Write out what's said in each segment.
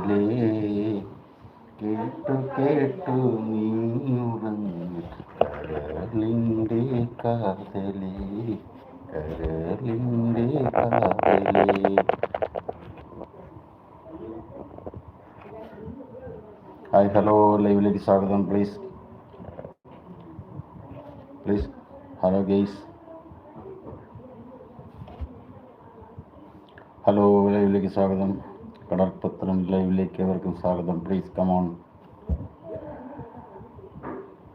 പൂമ്പൈതലേ കേട്ടു കേട്ടു നീ ഉറങ്ങു. കരളിന്റെ കാതലേ കരളിന്റെ കാതലേ. ഹായ് ഹലോ ലൈവിലേക്ക് സ്വാഗതം please please hello guys hello ലൈവിലേക്ക് സ്വാഗതം കടൽപത്രം ലൈവിലേക്ക് അവർക്കും സ്വാഗതം. Please come on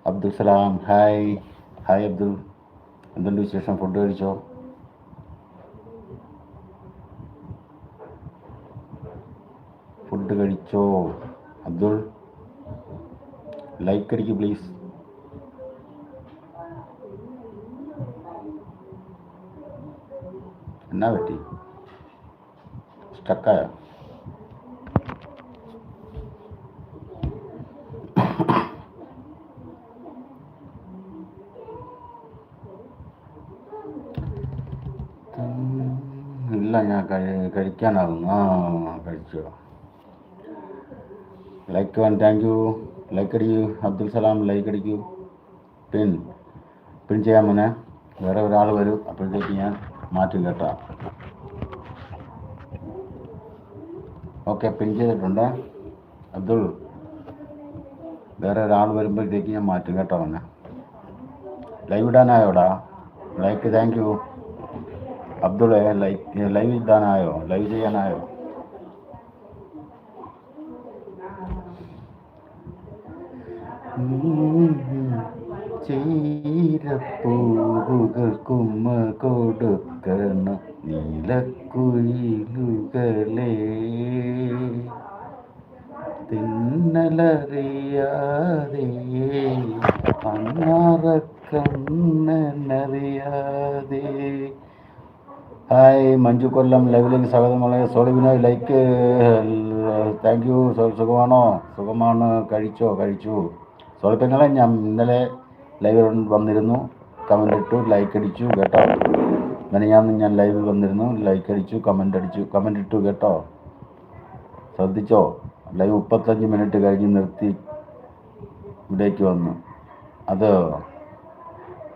Abdul Salam. Hi hi Abdul. എന്തുണ്ട് വിശേഷം? ഫുഡ് കഴിച്ചോ? ഫുഡ് കഴിച്ചോ? അബ്ദുൾ ലൈക്ക് അടിക്ക് പ്ലീസ് എന്നാ പറ്റി? സ്റ്റക്കായ ഇല്ല ഞാൻ കഴി കഴിക്കാനാകുന്നു. ആ കഴിച്ചു. Like one thank you like അടിക്കൂ. Abdul Salam like അടിക്കൂ. പിൻ പിൻ ചെയ്യാൻ മോനെ. വേറെ ഒരാൾ വരും. അപ്പോഴത്തേക്ക് ഞാൻ മാറ്റും കേട്ടോ. ഓക്കെ പിൻ ചെയ്തിട്ടുണ്ട്. അബ്ദുൾ വേറെ ഒരാൾ വരുമ്പോഴത്തേക്ക് ഞാൻ മാറ്റും കേട്ടോ മോനെ. ലൈവ് ഇടാനായോടാ? ലൈക്ക് താങ്ക് യു അബ്ദുളെ ലൈക്ക് ലൈവ് ഇടാനായോ? ലൈവ് ചെയ്യാനായോ? ചീരപ്പൂവുകൾ കുമ്മ കൊടുക്കണ. നീലക്കുയിലുകളെ തിന്നലറിയാതെ അണ്ണാറക്കണ്ണനറിയാതെ ഹായ് മഞ്ജു കൊല്ലം ലൈവിലേക്ക് സ്വാഗതം. വളരെ സോളി ലൈക്ക് താങ്ക് യു സുഖമാണോ? സുഖമാണ്. കഴിച്ചോ? കഴിച്ചു. സോളി പെങ്ങളെ ഞാൻ ഇന്നലെ ലൈവിൽ വന്നിരുന്നു. കമന്റ് ഇട്ടു ലൈക്ക് അടിച്ചു കേട്ടോ. ഞാൻ ഞാൻ ലൈവിൽ വന്നിരുന്നു. ലൈക്ക് അടിച്ചു കമന്റ് അടിച്ചു. കമന്റ് ഇട്ടു കേട്ടോ. ശ്രദ്ധിച്ചോ? ലൈവ് മുപ്പത്തഞ്ച് മിനിറ്റ് കഴിഞ്ഞ് നിർത്തി ഇവിടേക്ക് വന്നു. അത്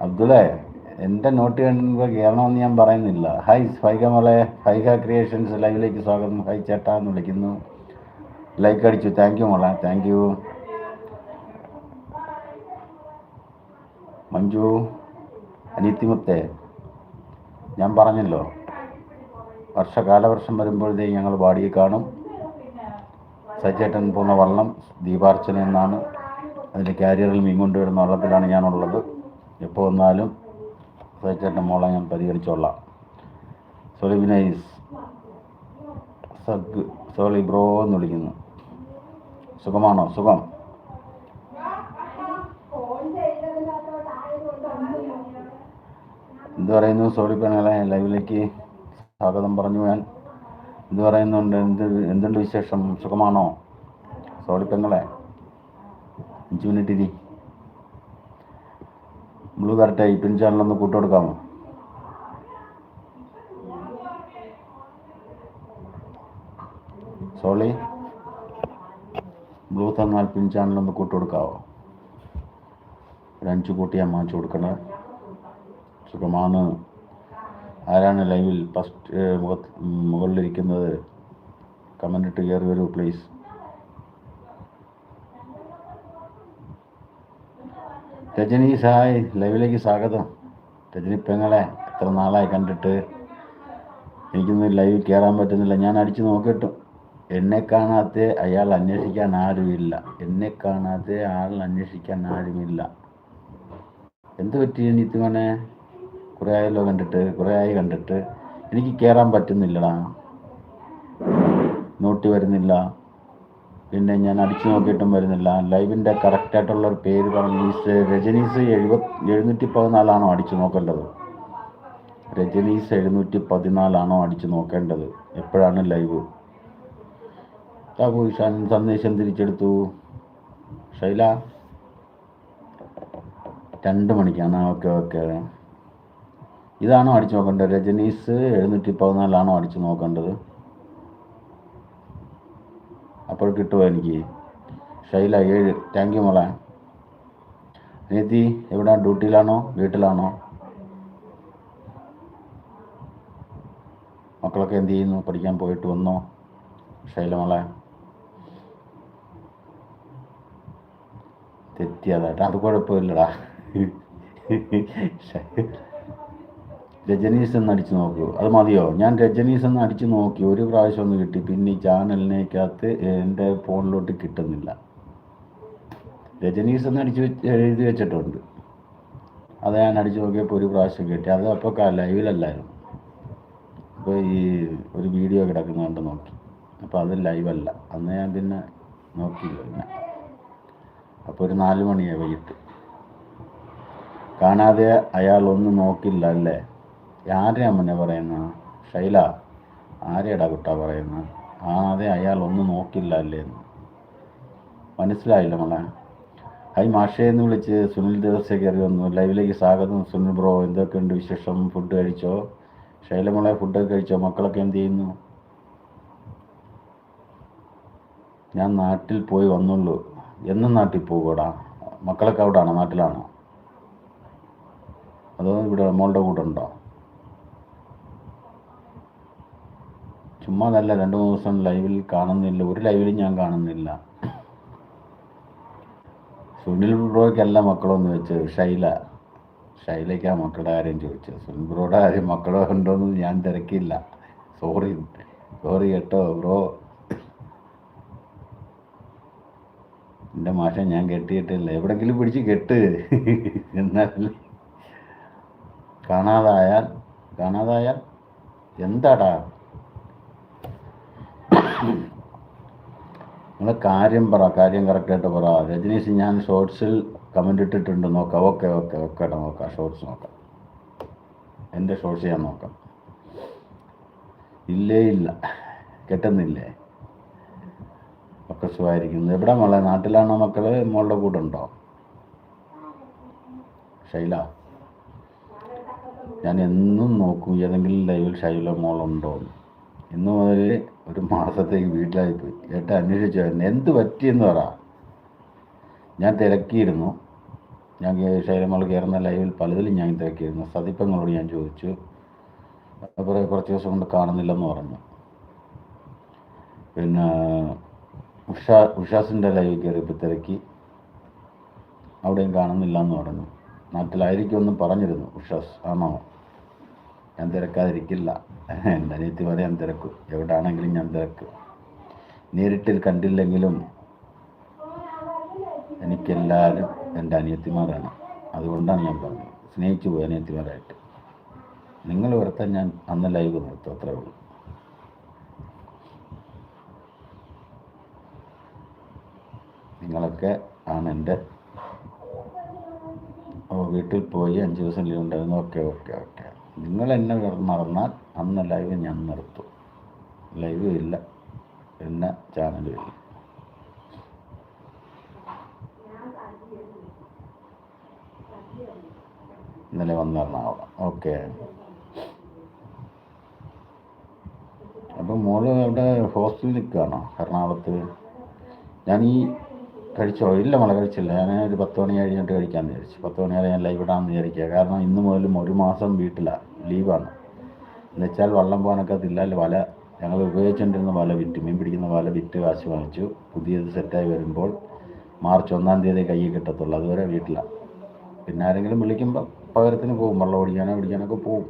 അബ്ദുളേ എന്റെ നോട്ട് കണ്ടുമ്പോൾ കയറണമെന്ന് ഞാൻ പറയുന്നില്ല. ഹായ് ഫൈക മോളെ. ഫൈക ക്രിയേഷൻസ് ലൈവിലേക്ക് സ്വാഗതം. ഹൈ ചേട്ടാ എന്ന് വിളിക്കുന്നു. ലൈക്ക് അടിച്ചു. താങ്ക് യു മോളെ. താങ്ക് യു മഞ്ജു അനിത്തിമുത്തേ ഞാൻ പറഞ്ഞല്ലോ. വർഷ കാലവർഷം വരുമ്പോഴത്തേക്ക് ഞങ്ങൾ ബാടിയെ കാണും. സജേട്ടൻ പോകുന്ന വള്ളം ദീപാർച്ചന എന്നാണ്. അതിന്റെ കാരിയറിൽ മീൻ കൊണ്ടുവരുന്ന വള്ളത്തിലാണ് ഞാനുള്ളത്. എപ്പോൾ വന്നാലും സച്ചേട്ടൻ മോളെ ഞാൻ പരിഹരിച്ചോളാം സോളി സഗ് സോളി ബ്രോ എന്ന് വിളിക്കുന്നു. സുഖമാണോ? സുഖം? എന്ത് പറയുന്നു? സോളി പെണ്ണുകളെ ലൈവിലേക്ക് സ്വാഗതം പറഞ്ഞു ഞാൻ. എന്ത് പറയുന്നുണ്ട്? എന്ത് എന്തുണ്ട് വിശേഷം? സുഖമാണോ? സോളി പെങ്ങളെ അഞ്ച് മിനിറ്റ് ഇരി. ബ്ലൂ കറക്റ്റ് ഈ പിൻ ചാനലൊന്ന് കൂട്ടുകൊടുക്കാമോ സോളി ബ്ലൂ തന്നാൽ പിൻ ചാനലൊന്ന് കൂട്ടുകൊടുക്കാവോ ഒരഞ്ച് അഞ്ച് കൂട്ടി ഞാൻ മാറ്റി കൊടുക്കണേ. സുഖമാണ്. ആരാണ് ലൈവിൽ ഫസ്റ്റ് മുഖത്ത് മുകളിലിരിക്കുന്നത്? കമന്റ് ഇട്ട് കയറി വരൂ പ്ലീസ് രജനി സായ് ലൈവിലേക്ക് സ്വാഗതം. രജനി പെങ്ങളെ എത്ര നാളായി കണ്ടിട്ട്? എനിക്കൊന്നും ലൈവ് കയറാൻ പറ്റുന്നില്ല. ഞാൻ അടിച്ചു നോക്കിയിട്ടും. എന്നെ കാണാത്ത അയാൾ അന്വേഷിക്കാൻ ആരുമില്ല. എന്നെ കാണാത്ത ആൾ അന്വേഷിക്കാൻ ആരുമില്ല. എന്ത് പറ്റി നിത്യമനെ കുറേ ആയല്ലോ കണ്ടിട്ട് കുറേ ആയി കണ്ടിട്ട്. എനിക്ക് കയറാൻ പറ്റുന്നില്ലടാ. നോട്ടി വരുന്നില്ല. പിന്നെ ഞാൻ അടിച്ചു നോക്കിയിട്ടും വരുന്നില്ല. ലൈവിന്റെ കറക്റ്റായിട്ടുള്ള ഒരു പേര് പറഞ്ഞു രജനീസ് എഴുപത് എഴുന്നൂറ്റി പതിനാലാണോ അടിച്ചു നോക്കേണ്ടത്? രജനീസ് എഴുന്നൂറ്റി പതിനാലാണോ അടിച്ചു നോക്കേണ്ടത്? എപ്പോഴാണ് ലൈവ്? പോയി സന്ദേശം തിരിച്ചെടുത്തു. ശൈല രണ്ട് മണിക്കാണ്. Okay okay. ഇതാണോ അടിച്ചു നോക്കേണ്ടത്? രജനീസ് എഴുന്നൂറ്റി പതിനാലാണോ അടിച്ചു നോക്കേണ്ടത്? അപ്പോൾ കിട്ടുമോ എനിക്ക്? ഷൈല ഏഴ്. താങ്ക് യു മോളെ. അനിയത്തി എവിടെ? ഡ്യൂട്ടിയിലാണോ? വീട്ടിലാണോ? മക്കളൊക്കെ എന്ത് ചെയ്യുന്നു? പഠിക്കാൻ പോയിട്ട് വന്നോ? ഷൈല മോളെ. തെറ്റിയതാട്ടാ അത് കുഴപ്പമില്ലടാ. രജനീസ് എന്ന് അടിച്ചു നോക്കൂ. അത് മതിയോ? ഞാൻ രജനീസ് എന്ന് അടിച്ചു നോക്കി ഒരു പ്രാവശ്യം ഒന്ന് കിട്ടി. പിന്നെ ഈ ചാനലിനേക്കകത്ത് എന്റെ ഫോണിലോട്ട് കിട്ടുന്നില്ല. രജനീസ് എന്ന് അടിച്ച് എഴുതി വെച്ചിട്ടുണ്ട്. അത് ഞാൻ അടിച്ചു നോക്കിയപ്പോൾ ഒരു പ്രാവശ്യം കിട്ടി. അത് അപ്പോൾ ലൈവിലല്ലായിരുന്നു. അപ്പോൾ ഈ ഒരു വീഡിയോ കിടക്കുന്ന കണ്ട് നോക്കി. അപ്പോൾ അത് ലൈവല്ല. അന്ന് ഞാൻ പിന്നെ നോക്കിയില്ല പിന്നെ. അപ്പോൾ ഒരു നാല് മണിയായി വൈകിട്ട്. കാണാതെ അയാൾ ഒന്നും നോക്കില്ല അല്ലേ? ആരെയാ മുന്നേ പറയുന്ന? ശൈല ആരെയടാ കുട്ട പറയുന്ന? അതെ അയാൾ ഒന്നും നോക്കില്ല അല്ലേ? എന്ന് മനസ്സിലായില്ല മോളെ. ഹൈ മാഷേ എന്ന് വിളിച്ച് സുനിൽ ദിവസേ കയറി വന്നു. ലൈവിലേക്ക് സ്വാഗതം. സുനിൽ ബ്രോ എന്തൊക്കെയുണ്ട് വിശേഷം? ഫുഡ് കഴിച്ചോ? ശൈലമോളെ ഫുഡൊക്കെ കഴിച്ചോ? മക്കളൊക്കെ എന്ത് ചെയ്യുന്നു? ഞാൻ നാട്ടിൽ പോയി വന്നുള്ളൂ. എന്നും നാട്ടിൽ പോകൂടാ മക്കളൊക്കെ അവിടാണോ? നാട്ടിലാണോ? അതോ ഇവിടെ മോളുടെ കൂടെ ഉണ്ടോ? ചുമ്മാ അതല്ല രണ്ട് മൂന്ന് ദിവസം ലൈവിൽ കാണുന്നില്ല. ഒരു ലൈവിലും ഞാൻ കാണുന്നില്ല. സുനിൽ ബ്രോയ്ക്കല്ല മക്കളോന്ന് വെച്ച് ഷൈല. ഷൈലയ്ക്കാ മക്കളുടെ കാര്യം ചോദിച്ചത്. സുനിൽ ബ്രോയുടെ കാര്യം മക്കളോ ഉണ്ടോയെന്ന് ഞാൻ തിരക്കില്ല സോറി. സോറി കേട്ടോ ബ്രോ. എന്റെ മാഷ ഞാൻ കെട്ടിയിട്ടില്ല. എവിടെങ്കിലും പിടിച്ച് കെട്ട്. എന്നാൽ കാണാതായാൽ കാണാതായാൽ എന്താടാ? നിങ്ങൾ കാര്യം പറ കാര്യം കറക്റ്റായിട്ട് പറ. രജനീഷ് ഞാൻ ഷോർട്സിൽ കമന്റ് ഇട്ടിട്ടുണ്ട്. നോക്കാം. ഓക്കെ ഓക്കെ ഓക്കെ നോക്കാം. ഷോർട്സ് നോക്കാം. എന്റെ ഷോർട്സ് ഞാൻ നോക്കാം. ഇല്ലേ ഇല്ല. കെട്ടുന്നില്ലേ? ഒക്കെ സുഖമായിരിക്കുന്നു. എവിടെ മോളെ? നാട്ടിലാണോ മക്കൾ? മോളുടെ കൂടെ ഉണ്ടോ? ശൈല ഞാൻ എന്നും നോക്കും. ഏതെങ്കിലും ലൈവിൽ ശൈല മോളുണ്ടോ എന്ന്. മുതൽ ഒരു മാസത്തേക്ക് വീട്ടിലായി പോയി ഏട്ട അന്വേഷിച്ചു എന്ത് പറ്റിയെന്ന് പറ. ഞാൻ തിരക്കിയിരുന്നു. ഞാൻ ശൈലമ്മൾ കയറുന്ന ലൈവിൽ പലതിലും ഞാൻ തിരക്കിയിരുന്നു. സതിപ്പങ്ങളോട് ഞാൻ ചോദിച്ചു അപ്പോൾ കുറച്ച് ദിവസം കൊണ്ട് കാണുന്നില്ലെന്ന് പറഞ്ഞു. പിന്നെ ഉഷ ഉഷാസിന്റെ ലൈവ് കയറിയപ്പോൾ തിരക്കി. അവിടെയും കാണുന്നില്ല എന്ന് പറഞ്ഞു. നാട്ടിലായിരിക്കുമെന്നും പറഞ്ഞിരുന്നു ഉഷാസ്. ആണോ? ഞാൻ തിരക്കാതിരിക്കില്ല. എന്റെ അനിയത്തി വരെ ഞാൻ തിരക്കും. എവിടെയാണെങ്കിലും ഞാൻ തിരക്കും. നേരിട്ടിൽ കണ്ടില്ലെങ്കിലും എനിക്കെല്ലാവരും എന്റെ അനിയത്തിമാരാണ്. അതുകൊണ്ടാണ് ഞാൻ പറഞ്ഞത്. സ്നേഹിച്ചു പോയി അനിയത്തിമാരായിട്ട്. നിങ്ങൾ വരുത്താൻ ഞാൻ അന്ന് ലൈവ് നിർത്തും അത്രേ ഉള്ളൂ. നിങ്ങളൊക്കെ ആണ് എന്റെ ഓ വീട്ടിൽ പോയി അഞ്ച് ദിവസം ലീവ് ഉണ്ടായിരുന്നു. Okay okay okay. നിങ്ങൾ എന്നെ മറന്നാൽ അന്ന് ലൈവ് ഞാൻ നിർത്തും. ലൈവ് ഇല്ല. എന്നെ ചാനലും ഇല്ല. ഇന്നലെ വന്ന് എറണാകുളം ഓക്കെ അപ്പം മോൾ അവിടെ ഹോസ്റ്റലിൽ നിൽക്കുകയാണോ എറണാകുളത്ത്. ഞാൻ ഈ കഴിച്ചോ? ഇല്ല മോളെ കഴിച്ചില്ല. ഞാൻ ഒരു പത്ത് മണി കഴിഞ്ഞിട്ട് കഴിക്കാമെന്ന് വിചാരിച്ചു. പത്ത് മണി വരെ ഞാൻ ലൈവ് ഇടാമെന്ന് വിചാരിക്കുക. കാരണം ഇന്ന് മുതലും ഒരു മാസം വീട്ടിലാണ് ലീവാണ്. എന്നുവെച്ചാൽ വള്ളം പോകാനൊക്കെ തില്ലാൽ വല ഞങ്ങൾ ഉപയോഗിച്ചുകൊണ്ടിരുന്ന വല വിറ്റ് മീൻ പിടിക്കുന്ന വല വിറ്റ് കാശ് വാങ്ങിച്ചു. പുതിയത് സെറ്റായി വരുമ്പോൾ മാർച്ച് ഒന്നാം തീയതി കയ്യിൽ കിട്ടത്തുള്ളൂ. അതുവരെ വീട്ടിലാണ് പിന്നെ ആരെങ്കിലും വിളിക്കുമ്പോൾ പകരത്തിന് പോകും വള്ളം ഓടിക്കാനോ പിടിക്കാനൊക്കെ പോകും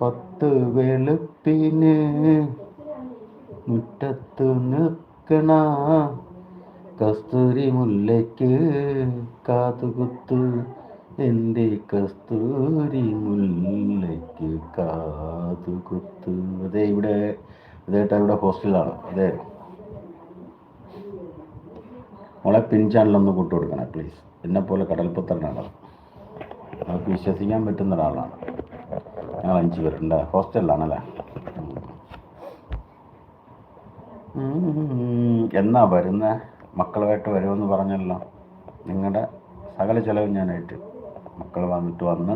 പത്ത് വെളുപ്പിന് മുറ്റത്ത് നിൽക്കണ കസ്തൂരി മുല്ലയ്ക്ക് കാതുകുത്ത് എന്റെ കസ്തൂരി മുല്ലയ്ക്ക് കാതുകുത്ത്. അതെ ഇവിടെ അതേട്ടാ ഇവിടെ ഹോസ്റ്റലാണ് അതെ. മോളെ പിൻ ചാനലൊന്ന് കൂട്ടു കൊടുക്കണേ പ്ലീസ് എന്നെ പോലെ കടൽപുത്രനാണ് നമുക്ക് വിശ്വസിക്കാൻ പറ്റുന്ന ഒരാളാണ്. ഞങ്ങൾ അഞ്ച് പേരുണ്ട്. ഹോസ്റ്റലിലാണല്ലേ. എന്നാ വരുന്ന? മക്കളുമായിട്ട് വരുമെന്ന് പറഞ്ഞല്ലോ. നിങ്ങളുടെ സകല ചിലവും ഏറ്റു മക്കൾ വന്നിട്ട് വന്ന്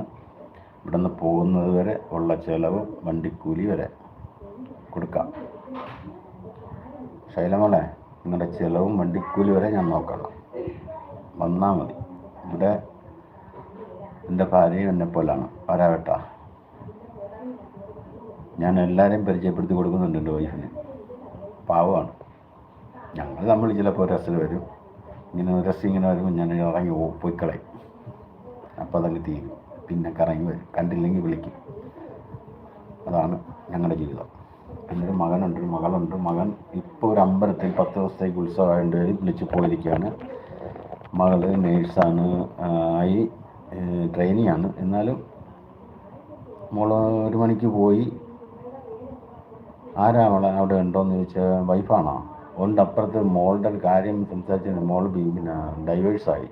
ഇവിടെ നിന്ന് പോകുന്നത് വരെ ഉള്ള ചിലവും വണ്ടിക്കൂലി വരെ കൊടുക്കാം. ശൈലമോളെ നിങ്ങളുടെ ചിലവും വണ്ടിക്കൂലി വരെ ഞാൻ നോക്കണം. വന്നാൽ മതി. ഇവിടെ എന്റെ ഭാര്യയും എന്നെ പോലാണ്. ഞാൻ എല്ലാവരെയും പരിചയപ്പെടുത്തി കൊടുക്കുന്നുണ്ട് എന്റെ വൈഫിന്. പാവമാണ്. ഞങ്ങൾ തമ്മിൽ ചിലപ്പോൾ രസിൽ വരും. ഇങ്ങനെ രസം ഇങ്ങനെ വരുമ്പോൾ ഞാൻ ഇറങ്ങി പോയി കളയും. അപ്പോൾ അതങ്ങ് തീരും. പിന്നെ കറങ്ങി വരും. കണ്ടില്ലെങ്കിൽ വിളിക്കും. അതാണ് ഞങ്ങളുടെ ജീവിതം. പിന്നെ ഒരു മകനുണ്ട് ഒരു മകളുണ്ട്. മകൻ ഇപ്പോൾ ഒരു അമ്പലത്തിൽ പത്ത് ദിവസത്തേക്ക് ഉത്സവമായതുകൊണ്ട് വിളിച്ച് പോയിരിക്കുകയാണ് മകൾ നേഴ്സാണ് ആയി ട്രെയിനിയാണ്. എന്നാലും മോൾ ഒരു മണിക്ക് പോയി. ആരാ അവളെ? അവിടെ ഉണ്ടോയെന്ന് ചോദിച്ചാൽ വൈഫാണോ? ഉണ്ട് അപ്പുറത്ത് മോളുടെ കാര്യം സംസാരിച്ച മോൾ പിന്നെ ഡൈവേഴ്സായി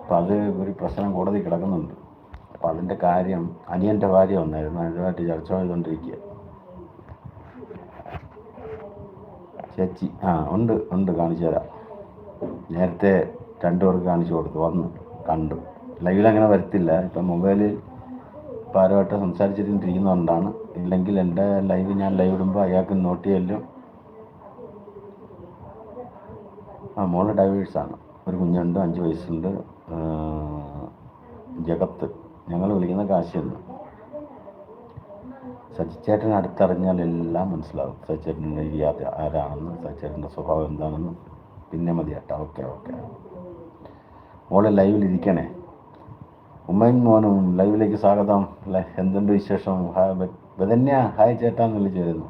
അപ്പം അത് ഒരു പ്രശ്നം കോടതി കിടക്കുന്നുണ്ട്. അപ്പം അതിന്റെ കാര്യം അനിയന്റെ ഭാര്യ വന്നായിരുന്നു. അതുമായിട്ട് ചർച്ച ചെയ്തുകൊണ്ടിരിക്കുക ചേച്ചി ആ ഉണ്ട് ഉണ്ട് കാണിച്ചു തരാം. നേരത്തെ രണ്ടു പേർക്ക് കാണിച്ചു കൊടുത്തു. വന്ന് കണ്ടു. ലൈവിൽ അങ്ങനെ വരത്തില്ല. ഇപ്പം മൊബൈലിൽ ഇപ്പോൾ ആരുമായിട്ട് സംസാരിച്ചിട്ടിരിക്കുന്നതുകൊണ്ടാണ് ഇല്ലെങ്കിൽ എന്റെ ലൈവ് ഞാൻ ലൈവ് ഇടുമ്പോൾ അയാൾക്ക് നോട്ട് ചെയ്യലും ആ മോൾ ആണ്. ഒരു കുഞ്ഞുണ്ട് അഞ്ച് വയസ്സുണ്ട്. ജഗത്ത്. ഞങ്ങൾ വിളിക്കുന്ന കാശിയെന്ന് സച്ചിച്ചേട്ടൻ അടുത്തറിഞ്ഞാൽ എല്ലാം മനസ്സിലാവും. സച്ചിച്ചേട്ടന്റെ ആദ്യ- ആരാണെന്ന് സച്ചിച്ചേട്ടന്റെ സ്വഭാവം എന്താണെന്ന് പിന്നെ മതി കേട്ടോ ഓക്കെ ഓക്കെ. മോളെ ലൈവിൽ ഇരിക്കണേ. ഉമ്മയും മോനും ലൈവിലേക്ക് സ്വാഗതം. എന്തുണ്ട് വിശേഷം? ഹായ് ബ- ബദന്യ ഹായ് ചേട്ടാ എന്ന് വിളിച്ചു വരുന്നു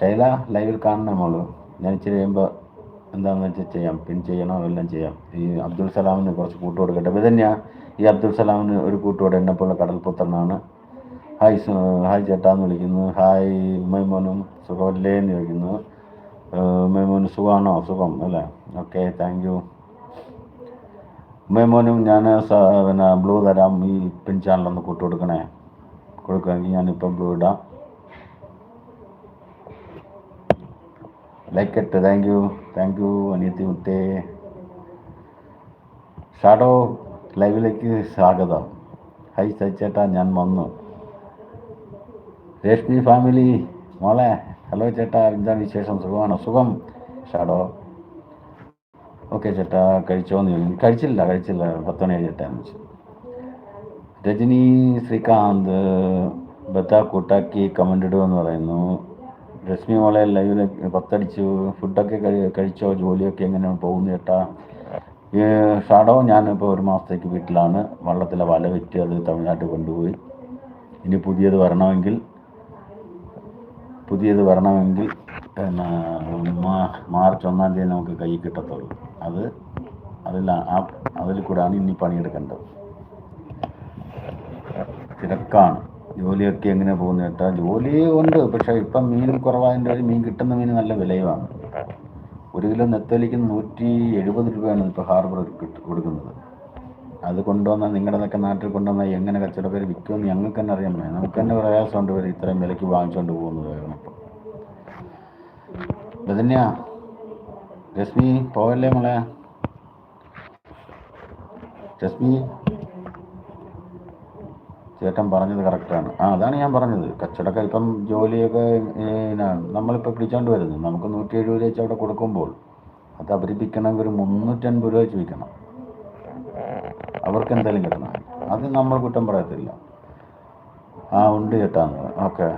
ശൈല ലൈവിൽ കാണണേ മോൾ. ഞാൻ ഇച്ചിരി കഴിയുമ്പോൾ എന്താണെന്ന് വെച്ചാൽ ചെയ്യാം. പിൻ ചെയ്യണോ? എല്ലാം ചെയ്യാം. ഈ അബ്ദുൽ സലാമിന് കുറച്ച് കൂട്ട് കൊടുക്കട്ടെ. ഇതന്നെയാ ഈ അബ്ദുൽ സലാമിന് ഒരു കൂട്ടുകൂടെ എന്നെ പോലെ കടൽപുത്രനാണ്. ഹായ് ഹായ് ചേട്ടാന്ന് വിളിക്കുന്നു. ഹായ് മൈമോനും മോനും സുഖമല്ലേ എന്ന് ചോദിക്കുന്നു. മൈമോന് സുഖമാണോ സുഖം അല്ലേ? ഓക്കെ താങ്ക് യു മൈമോനും ഞാൻ പിന്നെ ബ്ലൂ തരാം. ഈ പിൻ ചാനലൊന്ന് കൂട്ടുകൊടുക്കണേ കൊടുക്കുകയാണെങ്കിൽ ഞാനിപ്പോൾ ബ്ലൂ ഇടാം. ലൈക്ക് ഇട്ട് താങ്ക് യു താങ്ക് യു അനിയത്തി മുത്തേ ഷാഡോ ലൈവിലേക്ക് സ്വാഗതം. ഹൈ സച്ചേട്ടാ ഞാൻ വന്നു രേഷ്മി ഫാമിലി മോളെ ഹലോ ചേട്ടാ എന്താണ് വിശേഷം? സുഖമാണോ? സുഖം ഷാഡോ ഓക്കെ ചേട്ടാ കഴിച്ചോന്ന് ചോദിക്കും കഴിച്ചില്ല കഴിച്ചില്ല. പത്ത് മണി വെച്ചു രജനി ശ്രീകാന്ത് ബത്ത കൂട്ടാക്കി കമന്റ് ഇടുമെന്ന് പറയുന്നു. രശ്മി മോളെ ലൈവിൽ പത്തടിച്ചു ഫുഡൊക്കെ കഴി കഴിച്ചോ ജോലിയൊക്കെ എങ്ങനെ പോകുന്നു ചേട്ടാ? ഷാഡോ ഞാനിപ്പോൾ ഒരു മാസത്തേക്ക് വീട്ടിലാണ്. വള്ളത്തിലെ വല വിറ്റ് അത് തമിഴ്നാട്ടിൽ കൊണ്ടുപോയി. ഇനി പുതിയത് വരണമെങ്കിൽ പുതിയത് വരണമെങ്കിൽ പിന്നെ മാർച്ച് ഒന്നാം തീയതി നമുക്ക് കൈ കിട്ടത്തുള്ളൂ. അത് അതിൽ ആ അതിൽ കൂടാണ് ഇനി പണിയെടുക്കേണ്ടത്. തിരക്കാണ്. ജോലിയൊക്കെ എങ്ങനെ പോകുന്നു കേട്ടാ? ജോലി ഉണ്ട്. പക്ഷേ ഇപ്പം മീൻ കുറവായതിന്റെ ഒരു മീൻ കിട്ടുന്ന മീൻ നല്ല വിലയുമാണ്. ഒരു കിലോ നെത്തോലിക്ക് നൂറ്റി എഴുപത് രൂപയാണ് ഇപ്പോൾ ഹാർബർ കൊടുക്കുന്നത്. അത് കൊണ്ടുവന്നാൽ നിങ്ങളുടെ നിങ്ങളുടെയൊക്കെ നാട്ടിൽ കൊണ്ടുവന്നാൽ എങ്ങനെ കച്ചവടക്കാർ വിൽക്കുമെന്ന് ഞങ്ങൾക്ക് തന്നെ അറിയാൻ പറ്റും നമുക്ക് തന്നെ പ്രയാസമുണ്ട് ഇവർ ഇത്രയും വിലയ്ക്ക് വാങ്ങിച്ചുകൊണ്ട് പോകുന്നത് കാരണം ഇപ്പം ഇത് രശ്മി പോവല്ലേ മോളെ? രശ്മി? ചേട്ടൻ പറഞ്ഞത് കറക്റ്റാണ് ആ അതാണ് ഞാൻ പറഞ്ഞത്. കച്ചവടക്കാർ ഇപ്പം ജോലിയൊക്കെ നമ്മളിപ്പോൾ പിടിച്ചോണ്ട് വരുന്നത്. നമുക്ക് നൂറ്റി എഴുപത് വെച്ച് അവിടെ കൊടുക്കുമ്പോൾ അത് അവർ വിൽക്കണമെങ്കിൽ ഒരു മുന്നൂറ്റൻപത് രൂപ വെച്ച് വിൽക്കണം. അവർക്ക് എന്തായാലും കിട്ടണം. അത് നമ്മൾ കുറ്റം പറയത്തില്ല. ആ ഉണ്ട് ചേട്ടാന്ന് ഓക്കെ.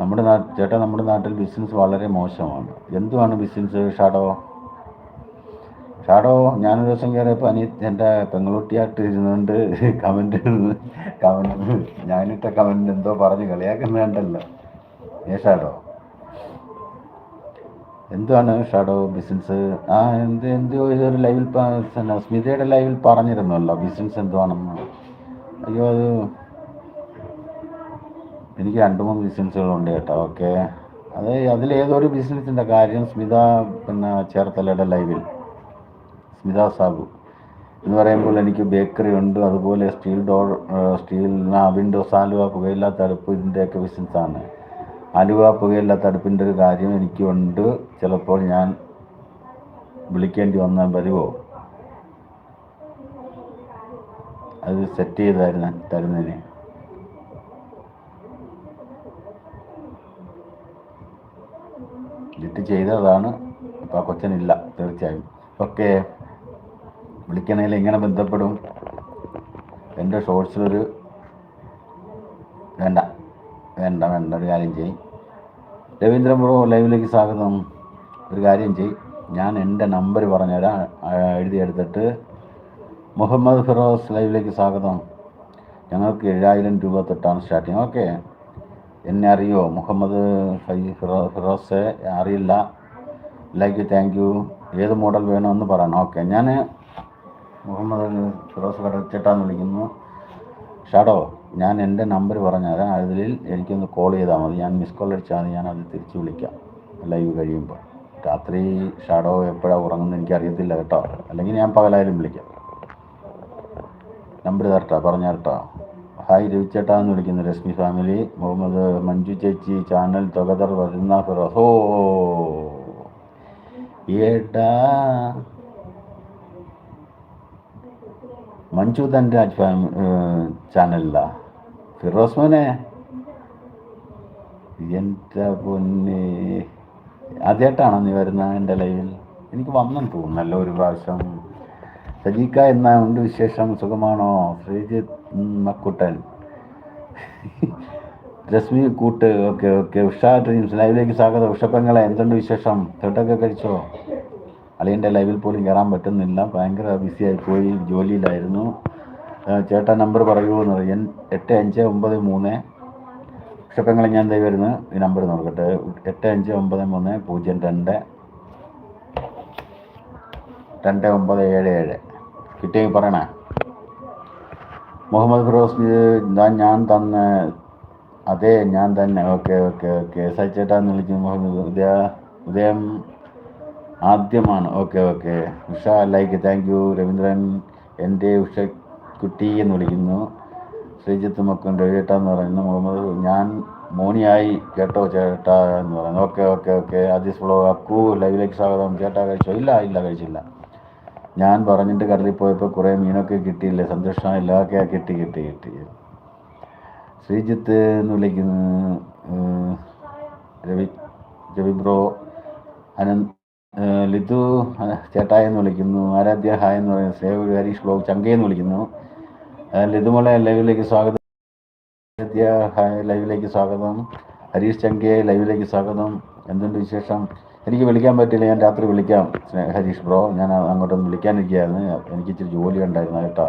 നമ്മുടെ നാട്ടിൽ ചേട്ടാ നമ്മുടെ നാട്ടിൽ ബിസിനസ് വളരെ മോശമാണ്. എന്തുവാണ് ബിസിനസ് ഷാഡോ? ഷാഡോ ഞാനൊരു ദിവസം കയറിയപ്പോൾ അനി എന്റെ പെങ്ങളുട്ടിയായിട്ട് ഇരുന്നുകൊണ്ട് കമന്റ് കമന്റ് ഞാനിട്ട കമന്റ് എന്തോ പറഞ്ഞ് കളിയാക്കുന്ന കണ്ടല്ലോ. ഏ ഷാഡോ? എന്താണ് ഷാഡോ ബിസിനസ് ആ എന്ത് എന്തോ ഇതൊരു ലൈവിൽ സ്മിതയുടെ ലൈവിൽ പറഞ്ഞിരുന്നല്ലോ ബിസിനസ് എന്തുവാണെന്ന്. അയ്യോ അത് എനിക്ക് രണ്ട് മൂന്ന് ബിസിനസ്സുകളുണ്ട് കേട്ടോ ഓക്കെ അത് അതിലേതൊരു ബിസിനസ്സിന്റെ കാര്യം സ്മിത പിന്നെ ചേർത്തലയുടെ ലൈവിൽ സ്മിത സാബു എന്ന് പറയുമ്പോൾ എനിക്ക് ബേക്കറി ഉണ്ട് അതുപോലെ steel door steel windows Aluva പുകയില്ലാത്ത അടുപ്പ് ഇതിന്റെയൊക്കെ ബിസിനസ്സാണ് ആലുവ പുകയില്ലാത്ത അടുപ്പിന്റെ ഒരു കാര്യം എനിക്കുണ്ട്. ചിലപ്പോൾ ഞാൻ വിളിക്കേണ്ടി വന്നാൽ വരുമോ? അത് സെറ്റ് ചെയ്തായിരുന്നു തരുന്ന തരുന്നതിന്. ലിറ്റ് ചെയ്തതാണ്. അപ്പോൾ ആ കൊച്ചനില്ല തീർച്ചയായും. ഓക്കെ വിളിക്കണേൽ എങ്ങനെ ബന്ധപ്പെടും? എന്റെ ഷോർട്സിലൊരു വേണ്ട വേണ്ട വേണ്ട ഒരു കാര്യം ചെയ്യും. രവീന്ദ്രൻ ബ്രോ ലൈവിലേക്ക് സ്വാഗതം. ഒരു കാര്യം ചെയ്യും. ഞാൻ എന്റെ നമ്പർ പറഞ്ഞുതരാം. എഴുതിയെടുത്തിട്ട് മുഹമ്മദ് ഫിറോസ് ലൈവിലേക്ക് സ്വാഗതം. ഞങ്ങൾക്ക് ഏഴായിരം രൂപ തൊട്ടാണ് സ്റ്റാർട്ടിങ് ഓക്കെ എന്നെ അറിയോ? മുഹമ്മദ് ഫിറോസെ അറിയില്ല. ലൈക്ക് താങ്ക് യു ഏത് മോഡൽ വേണമെന്ന് പറയണം. ഓക്കെ ഞാൻ മുഹമ്മദ് ഫിറോസ് കടച്ചേട്ടാന്ന് വിളിക്കുന്നു. ഷാഡോ ഞാൻ എന്റെ നമ്പർ പറഞ്ഞുതരാം. അതിൽ എനിക്കൊന്ന് കോൾ ചെയ്താൽ മതി. ഞാൻ മിസ് കോൾ അടിച്ചാൽ ഞാൻ അത് തിരിച്ച് വിളിക്കാം. ലൈവ് കഴിയുമ്പോൾ. രാത്രി ഷാഡോ എപ്പോഴാണ് ഉറങ്ങുന്നത് എനിക്കറിയത്തില്ല കേട്ടോ. അല്ലെങ്കിൽ ഞാൻ പകലായാലും വിളിക്കാം. നമ്പർ തരട്ടോ പറഞ്ഞു തരട്ടോ. ഹായ് രവിച്ചേട്ടാ എന്ന് വിളിക്കുന്നു. രശ്മി ഫാമിലി മുഹമ്മദ് മഞ്ജു ചേച്ചി ചാനൽ തുകതർ വരുന്ന ഫിറോസ്. ഓ. ഏട്ടാ മഞ്ജു ധൻരാജ് ഫാം ചാനലിലാ? ഫിറോസ് മോനെ? എന്റെ പൊന്നെ. ആദ്യമായിട്ടാണോ നീ വരുന്ന എന്റെ ലൈവിൽ? എനിക്ക് വന്നെന്ന് നല്ല ഒരു പ്രാവശ്യം. സജീക്ക എന്ന ഉണ്ട് വിശേഷം? സുഖമാണോ? ശ്രീജിത്ത് മക്കുട്ടൻ. രശ്മി കൂട്ട് ഓക്കെ ഓക്കെ. ഉഷ ഡ്രീംസ് ലൈവിലേക്ക് സ്വാഗതം. ഉഷപ്പങ്ങളെ എന്തുണ്ട് വിശേഷം? തൊട്ടൊക്കെ കഴിച്ചോ? അളിയന്റെ ലൈവിൽ പോലും കയറാൻ പറ്റുന്നില്ല. ഭയങ്കര ബിസിയായി പോയി ജോലിയിലായിരുന്നു. ചേട്ടാ നമ്പർ പറയുമോ എന്ന് പറയും. എട്ട് അഞ്ച് ഒമ്പത് മൂന്ന്. ഉഷപ്പങ്ങളെ ഞാൻ ദൈവം വരുന്നു. ഈ നമ്പർ നോക്കട്ടെ എട്ട് അഞ്ച് ഒമ്പത് മൂന്ന് പൂജ്യം രണ്ട്. രണ്ട് ഒമ്പത് ഏഴ് ഏഴ്. കിട്ടിയെങ്കിൽ പറയണേ. മുഹമ്മദ് ഫിറോസ് ഞാൻ ഞാൻ തന്ന അതെ ഞാൻ തന്നെ. Okay okay okay. സച്ചേട്ടാന്ന് വിളിച്ചു മുഹമ്മദ് ഉദയ ഉദയം. ആദ്യമാണ്. Okay okay. Usha like thank you Raveendran എന്റെ ഉഷ കുട്ടി എന്ന് വിളിക്കുന്നു. ശ്രീജിത്ത് മക്കുണ്ട് ചേട്ടാന്ന് പറയുന്നു. മുഹമ്മദ് ഞാൻ മോണിയായി കേട്ടോ ചേട്ടാ എന്ന് പറയുന്നു. Okay okay okay. ആദിസ് ഫ്ലോ അക്കു ലൈവിലേക്ക് സ്വാഗതം. ചേട്ടാ കഴിച്ചോ? ഇല്ല ഇല്ല കഴിച്ചില്ല. ഞാൻ പറഞ്ഞിട്ട് കടലിൽ പോയപ്പോൾ കുറേ മീനൊക്കെ കിട്ടിയില്ലേ? സന്തോഷമായില്ല ഓക്കെ കിട്ടി കിട്ടി കിട്ടി. ശ്രീജിത്ത് എന്ന് വിളിക്കുന്നു. രവി രവി ബ്രോ അനന്ത് ലിതു ചേട്ടാ എന്ന് വിളിക്കുന്നു. ആരാധ്യ ഹായ് എന്ന് പറയുന്നു. സേവ് ഹരീഷ് ബ്ലോഗ് ചങ്കയെന്ന് വിളിക്കുന്നു. ഏഹ് ലിതുമോളെ ലൈവിലേക്ക് സ്വാഗതം. ആരാധ്യ ഹായ് ലൈവിലേക്ക് സ്വാഗതം. ഹരീഷ് ചങ്കയെ ലൈവിലേക്ക് സ്വാഗതം. എന്തുണ്ട് വിശേഷം? എനിക്ക് വിളിക്കാൻ പറ്റില്ല ഞാൻ രാത്രി വിളിക്കാം. ഹരീഷ് ബ്രോ ഞാൻ അങ്ങോട്ടൊന്ന് വിളിക്കാനിരിക്കുകയായിരുന്നു. എനിക്ക് ഇച്ചിരി ജോലി ഉണ്ടായിരുന്നു കേട്ടോ.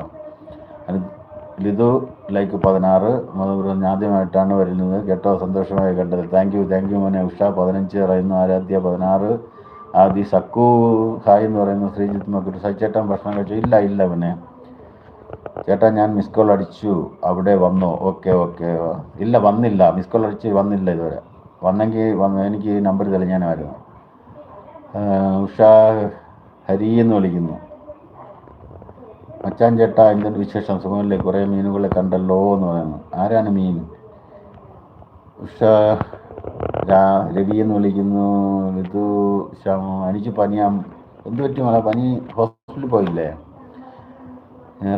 ലിതു ലൈക്ക് പതിനാറ്. മധുപുരം ആദ്യമായിട്ടാണ് വരുന്നത്. കേട്ടോ സന്തോഷമായി കണ്ടത് താങ്ക് യു താങ്ക് യു മോനെ. ഉഷ പതിനഞ്ച് പറയുന്നു. ആരാധ്യ പതിനാറ്. ആദി സക്കു സായ് എന്ന് പറയുന്ന ശ്രീജിത്ത് നോക്കിയിട്ട് സച്ചേട്ടൻ ഭക്ഷണം കഴിച്ചു? ഇല്ല ഇല്ല പിന്നെ ചേട്ടാ ഞാൻ മിസ് കോൾ അടിച്ചു. അവിടെ വന്നു? Okay okay. ഇല്ല വന്നില്ല. മിസ് കോൾ അടിച്ച് വന്നില്ല ഇതുവരെ. വന്നെങ്കിൽ വന്ന് എനിക്ക് നമ്പർ തെളിഞ്ഞാനായിരുന്നു. ഉഷാ ഹരി എന്ന് വിളിക്കുന്നു. മച്ചാൻ ചേട്ടാ എന്തുണ്ട് വിശേഷം? സുഖമല്ലേ? കുറേ മീനുകളെ കണ്ടല്ലോ എന്ന് പറയുന്നു. ആരാണ് മീൻ? ഉഷ രവി എന്ന് വിളിക്കുന്നു. ഇത് എനിക്ക് പനിയാ. എന്ത് പറ്റി മോളെ? പനി ഹോസ്പിറ്റലിൽ പോയില്ലേ?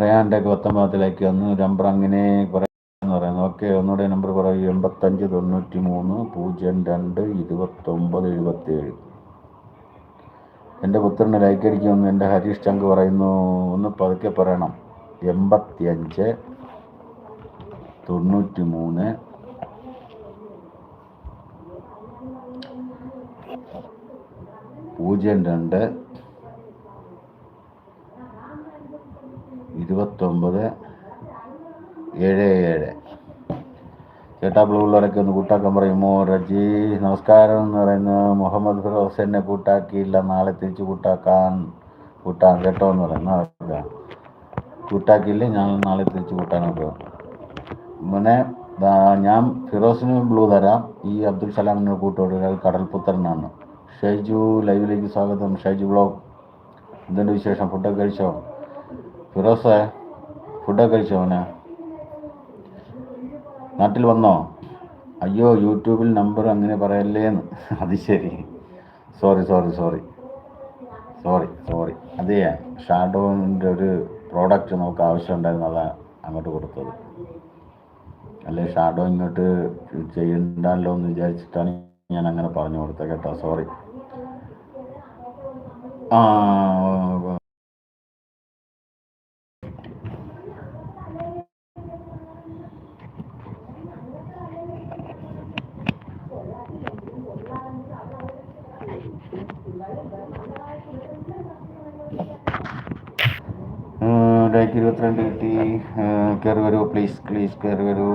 റയാന്റെ പത്തൊമ്പതിലേക്ക് വന്ന് നമ്പർ അങ്ങനെ കുറയെന്ന് പറയുന്നു. ഓക്കെ ഒന്നുകൂടെ നമ്പർ പറയൂ എൺപത്തഞ്ച് തൊണ്ണൂറ്റി മൂന്ന് പൂജ്യം രണ്ട് ഇരുപത്തൊമ്പത് എഴുപത്തേഴ്. എന്റെ പുത്രന് ലൈക്ക് അടിക്കുമെന്ന് എന്റെ ഹരീഷ് ചങ്ക് പറയുന്നു. ഒന്ന് പതുക്കെ പറയണം. എൺപത്തിയഞ്ച് തൊണ്ണൂറ്റി മൂന്ന് പൂജ്യം രണ്ട് ഇരുപത്തൊമ്പത് ഏഴ് ഏഴ്. ചേട്ടാ ബ്ലൂള്ളവരൊക്കെ ഒന്ന് കൂട്ടാക്കാൻ പറയുമോ? റജി നമസ്കാരം എന്ന് പറയുന്നത് മുഹമ്മദ് ഫിറോസ് എന്നെ കൂട്ടാക്കിയില്ല. നാളെ തിരിച്ച് കൂട്ടാക്കാൻ കൂട്ടാൻ കേട്ടോ എന്ന് പറയുന്നത് കൂട്ടാക്കിയില്ലേ ഞാൻ നാളെ തിരിച്ച് കൂട്ടാനൊക്കെ മോനെ ദാ ഞാൻ ഫിറോസിന് ബ്ലൂ തരാം. ഈ അബ്ദുൽ സലാമിന് കൂട്ടുകൊടുക്കുക കടൽപുത്രനാണ്. ഷൈജു ലൈവിലേക്ക് സ്വാഗതം. ഷൈജു ബ്ലോഗ്. എന്തുണ്ട് വിശേഷം? ഫുഡൊക്കെ കഴിച്ചോ? ഫിറോസേ ഫുഡൊക്കെ കഴിച്ചോ അവനെ നാട്ടിൽ വന്നോ? അയ്യോ യൂട്യൂബിൽ നമ്പർ അങ്ങനെ പറയല്ലേന്ന്. അത് ശരി. Sorry sorry sorry sorry sorry അതെ ഷാഡോവിന്റെ ഒരു പ്രോഡക്റ്റ് നമുക്ക് ആവശ്യമുണ്ടായിരുന്നു. അതാ അങ്ങോട്ട് കൊടുത്തത്. അല്ലെ ഷാഡോ ഇങ്ങോട്ട് ചെയ്യണ്ടല്ലോ എന്ന് വിചാരിച്ചിട്ടാണ് ഞാൻ അങ്ങനെ പറഞ്ഞു കൊടുത്തത് കേട്ടോ. സോറി ആ ലൈക്ക് ഇരുപത്തിരണ്ട് കിട്ടി കയറി വരൂ പ്ലീസ് പ്ലീസ് കയറി വരൂ